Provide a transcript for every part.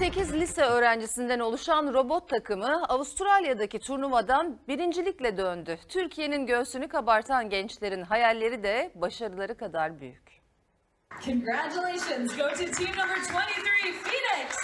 8 lise öğrencisinden oluşan robot takımı Avustralya'daki turnuvadan birincilikle döndü. Türkiye'nin göğsünü kabartan gençlerin hayalleri de başarıları kadar büyük. Congratulations go to team number 23, Phoenix.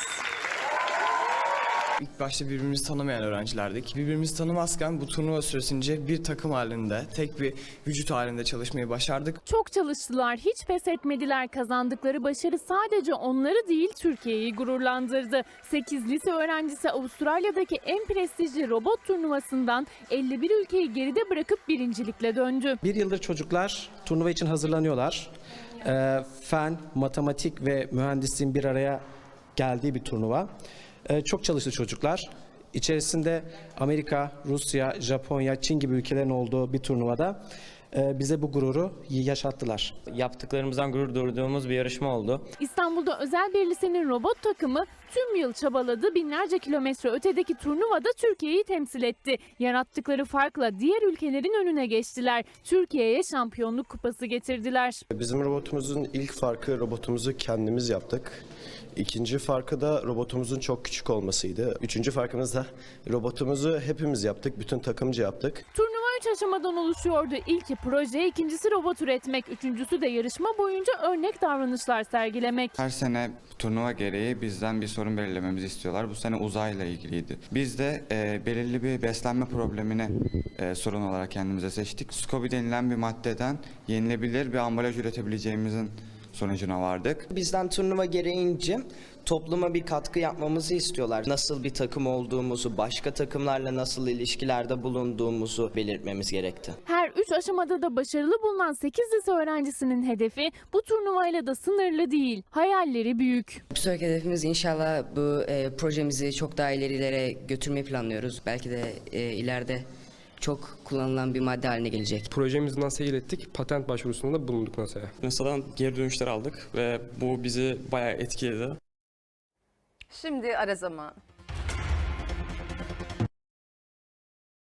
İlk başta birbirimizi tanımayan öğrencilerdik. Birbirimizi tanımazken bu turnuva süresince bir takım halinde, tek bir vücut halinde çalışmayı başardık. Çok çalıştılar, hiç pes etmediler. Kazandıkları başarı sadece onları değil Türkiye'yi gururlandırdı. 8 lise öğrencisi Avustralya'daki en prestijli robot turnuvasından 51 ülkeyi geride bırakıp birincilikle döndü. Bir yıldır çocuklar turnuva için hazırlanıyorlar. Ee, fen, matematik ve mühendisliğin bir araya geldiği bir turnuva. Ee, çok çalıştı çocuklar. İçerisinde Amerika, Rusya, Japonya, Çin gibi ülkelerin olduğu bir turnuvada bize bu gururu yaşattılar. yaptıklarımızdan gurur duyduğumuz bir yarışma oldu. İstanbul'da özel bir lisenin robot takımı tüm yıl çabaladı. Binlerce kilometre ötedeki turnuvada Türkiye'yi temsil etti. Yarattıkları farkla diğer ülkelerin önüne geçtiler. Türkiye'ye şampiyonluk kupası getirdiler. Bizim robotumuzun ilk farkı robotumuzu kendimiz yaptık. İkinci farkı da robotumuzun çok küçük olmasıydı. Üçüncü farkımız da robotumuzu hepimiz yaptık, bütün takımcı yaptık. Turnuva 3 aşamadan oluşuyordu. İlki proje, ikincisi robot üretmek, üçüncüsü de yarışma boyunca örnek davranışlar sergilemek. Her sene turnuva gereği bizden bir sorun belirlememizi istiyorlar. Bu sene uzayla ilgiliydi. Biz de e, belirli bir beslenme problemini e, sorun olarak kendimize seçtik. SCOBY denilen bir maddeden yenilebilir bir ambalaj üretebileceğimizin sonucuna vardık. Bizden turnuva gereğince topluma bir katkı yapmamızı istiyorlar. Nasıl bir takım olduğumuzu, başka takımlarla nasıl ilişkilerde bulunduğumuzu belirtmemiz gerekti. Her üç aşamada da başarılı bulunan 8 lise öğrencisinin hedefi bu turnuvayla da sınırlı değil. Hayalleri büyük. Bir sonraki hedefimiz inşallah bu e, projemizi çok daha ilerilere götürmeyi planlıyoruz. Belki de e, ileride çok kullanılan bir madde haline gelecek. Projemizi NASA'ya ilettik. Patent başvurusunda da bulunduk NASA'ya. NASA'dan geri dönüşler aldık ve bu bizi bayağı etkiledi. Şimdi ara zamanı.